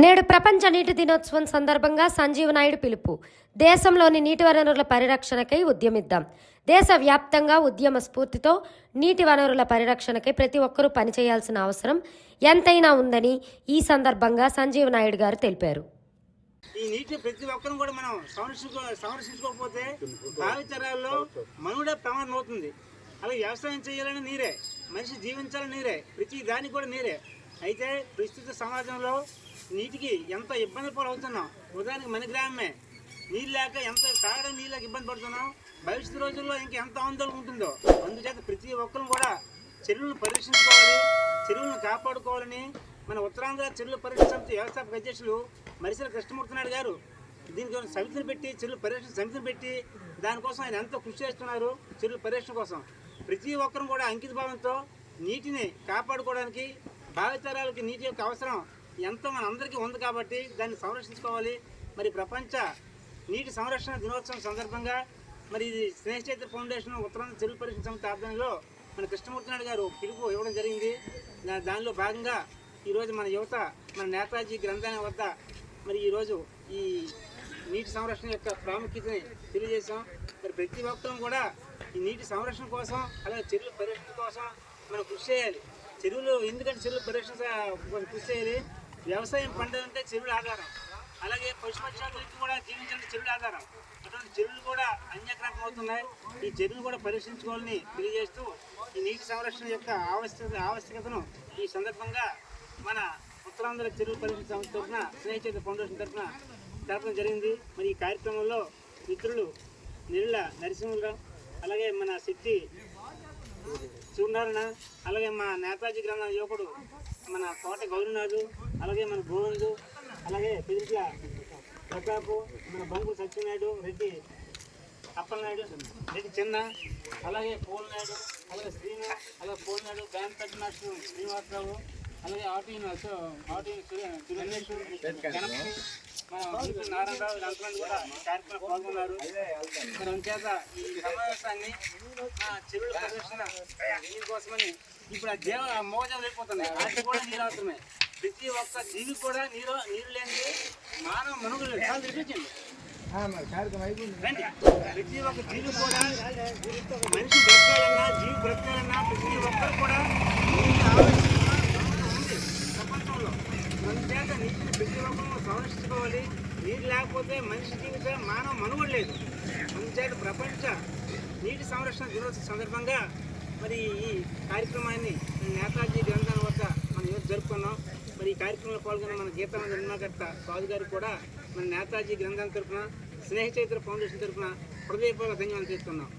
నేడు ప్రపంచ నీటి దినోత్సవం సందర్భంగా సంజీవ్ నాయుడు పిలుపు. దేశంలోని నీటి వనరుల పరిరక్షణకై ఉద్యమిద్దాం. దేశవ్యాప్తంగా ఉద్యమ స్ఫూర్తితో నీటి వనరుల పరిరక్షణకై ప్రతి ఒక్కరూ పనిచేయాల్సిన అవసరం ఎంతైనా ఉందని ఈ సందర్భంగా సంజీవ్ నాయుడు గారు తెలిపారు. ఈ నీటిని ప్రతి ఒక్కరు కూడా మనం సంరక్షించుకో సంరక్షించుకోకపోతే భావితరాల్లో మనుడే ప్రమాదం అవుతుంది. అలా వ్యవసాయం చేయాలని నీరే మనిషి జీవించాలని నీరే ప్రతి దానికి కూడా నీరే. అయితే ప్రస్తుత సమాజంలో నీటికి ఎంత ఇబ్బంది పడవుతున్నాం ఉదాహరణకి మన గ్రామమే నీళ్ళు లేక ఎంత తాగడం నీళ్ళకి ఇబ్బంది పడుతున్నాం భవిష్యత్తు రోజుల్లో ఇంకా ఎంత ఆందోళన ఉంటుందో. అందుచేత ప్రతి ఒక్కరు కూడా చెరువులను పరిరక్షించుకోవాలి చెరువులను కాపాడుకోవాలని మన ఉత్తరాంధ్ర చెరువుల పరిరక్షణ సమితి వ్యవస్థాపక అధ్యక్షులు మరిసల కృష్ణమూర్తి నాయుడు గారు దీనికి సమితిని పెట్టి చెరువుల పరిరక్షణ సమితిని పెట్టి దానికోసం ఆయన ఎంతో కృషి చేస్తున్నారు చెరువుల పరిరక్షణ కోసం. ప్రతి ఒక్కరూ కూడా అంకిత భావంతో నీటిని కాపాడుకోవడానికి భావితరాలకి నీటి యొక్క అవసరం ఎంతో మన అందరికీ ఉంది కాబట్టి దాన్ని సంరక్షించుకోవాలి. మరి ప్రపంచ నీటి సంరక్షణ దినోత్సవం సందర్భంగా మరి ఇది స్నేహచైత్ర ఫౌండేషన్ ఉత్తరాంధ్ర చెరువు పరిరక్షణ సంస్థ ఆధ్వర్యంలో మన కృష్ణమూర్తి నాయుడు గారు పిలుపు ఇవ్వడం జరిగింది. దానిలో భాగంగా ఈరోజు మన యువత మన నేతాజీ గ్రంథాలయం వద్ద మరి ఈరోజు ఈ నీటి సంరక్షణ యొక్క ప్రాముఖ్యతని తెలియజేశాం. మరి ప్రతి ఒక్కరూ కూడా ఈ నీటి సంరక్షణ కోసం అలాగే చెరువుల పరిరక్షణ కోసం మనం కృషి చేయాలి. చెరువులు ఎందుకంటే చెరువుల పరిరక్షణ కృషి చేయాలి? వ్యవసాయం పండదంటే చెరువుల ఆధారం. అలాగే పశుపక్షాదులకి కూడా జీవించాలంటే చెరువుల ఆధారం. అటువంటి చెరువులు కూడా అన్యక్రమం అవుతున్నాయి ఈ చెరువులు కూడా పరిరక్షించుకోవాలని తెలియజేస్తూ ఈ నీటి సంరక్షణ యొక్క ఆవశ్యక ఆవశ్యకతను ఈ సందర్భంగా మన ఉత్తరాంధ్ర చెరువు పరిరక్షణ సంస్థ తరఫున స్నేహిత ఫౌండేషన్ తరఫున జరపడం జరిగింది. మరి ఈ కార్యక్రమంలో మిత్రులు నిరుల నరసింహరావు అలాగే మన శక్తి చూడాలన్న అలాగే మా నేతాజీ గ్రామ యువకుడు మన కోట గౌరీనాథు అలాగే మన గోవిందు అలాగే పెదిట్ల ప్రతాపు మన బంకు సత్యనాయుడు రెడ్డి అప్పలనాయుడు రెడ్డి చిన్న అలాగే పోలనాయుడు అలాగే శ్రీను అలాగే పోలనాయుడు బ్యాంక్ పట్టినాడు శ్రీనివాసరావు అలాగే ఆటోన్ ఆటోన్ గణపతి మన నారాయణరావు వీళ్ళంతమంది కూడా ఈ కార్యక్రమంలో పాల్గొన్నారు అంచేత ఈ సమావేశాన్ని ఆ చెరువుల దీనికోసమని ఇప్పుడు ఆ జీవ ఆ మోజాలు వెళ్ళిపోతున్నాయి వాటికి కూడా నీరు అవసరమే ప్రతి ఒక్క జీవి కూడా నీరు నీరు లేనిది మానవ చాలా రండి. ప్రతి ఒక్క జీవి కూడా మనిషి బ్రతకాలన్నా జీవి బ్రతకాలన్నా ప్రతి ఒక్కరు కూడా నీటి ఆవశ్యకత ఉంది ప్రపంచంలో మన చేత నీటిని ప్రతి సంరక్షించుకోవాలి. నీరు లేకపోతే మనిషి జీవితం మానవ మనుగడ లేదు. అందుచేత ప్రపంచ నీటి సంరక్షణ దినోత్సవ సందర్భంగా మరి ఈ కార్యక్రమాన్ని నేతాజీ గ్రంథాల వద్ద మనం ఈరోజు జరుపుకున్నాం. మరి ఈ కార్యక్రమంలో పాల్గొన్న మన గీతా నిర్మాకర్త సాధు గారికి కూడా మన నేతాజీ గ్రంథాల తరఫున స్నేహ చైత్ర ఫౌండేషన్ తరఫున హృదయపూర్వక ధన్యవాదాలు చేస్తున్నాం